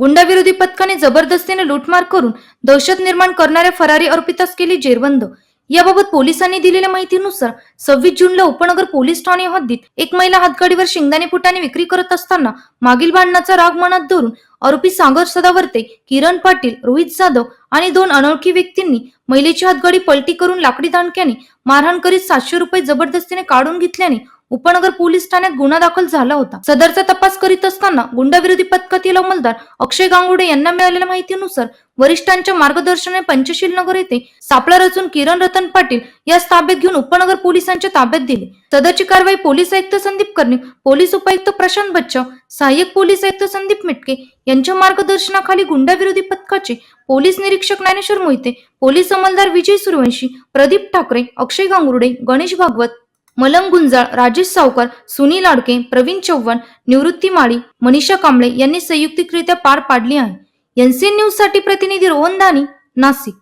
गुंडाविरोधी पथकाने जबरदस्तीने लूटमार करून दहशत निर्माण करणाऱ्या फरारी अर्पितास केली जेरबंद. याबाबत पोलिसांनी दिलेल्या माहितीनुसार सव्वीस जूनला उपनगर पोलीस ठाणे हद्दीत एक महिला हातगाडीवर शेंगदाणे फुटाने विक्री करत असताना मागील भांडणाचा राग मनात धरून आरोपी सागर सदावर्ते किरण पाटील रोहित जाधव आणि दोन अनोळखी व्यक्तींनी महिलेची हातगाडी पलटी करून लाकडी दांडक्याने मारहाण करीत सातशे रुपये जबरदस्तीने काढून घेतल्याने उपनगर पोलीस ठाण्यात गुन्हा दाखल झाला होता. सदरचा तपास करीत असताना गुंडाविरोधी पथकातील अंमलदार अक्षय गांगुडे यांना मिळालेल्या माहितीनुसार वरिष्ठांच्या मार्गदर्शनाने पंचशील नगर येथे सापळा रचून किरण रतन पाटील या ताब्यात घेऊन उपनगर पोलिसांच्या ताब्यात दिले. सदरची कारवाई पोलीस आयुक्त संदीप कर्णिक पोलीस उपायुक्त प्रशांत बच्चाव सहाय्यक पोलीस आयुक्त संदीप मिटके यांच्या मार्गदर्शनाखाली गुंडाविरोधी पथकाचे पोलीस निरीक्षक ज्ञानेश्वर मोहिते पोलीस अंमलदार विजय सूर्यवंशी प्रदीप ठाकरे अक्षय गांगुर्डे गणेश भागवत मलंग गुंजाळ राजेश सावकर सुनील आडके प्रवीण चव्हाण निवृत्ती माळी मनीषा कांबळे यांनी संयुक्तिकरित्या पार पाडली आहे. एनसीएन न्यूजसाठी प्रतिनिधी रोहन दानी नाशिक.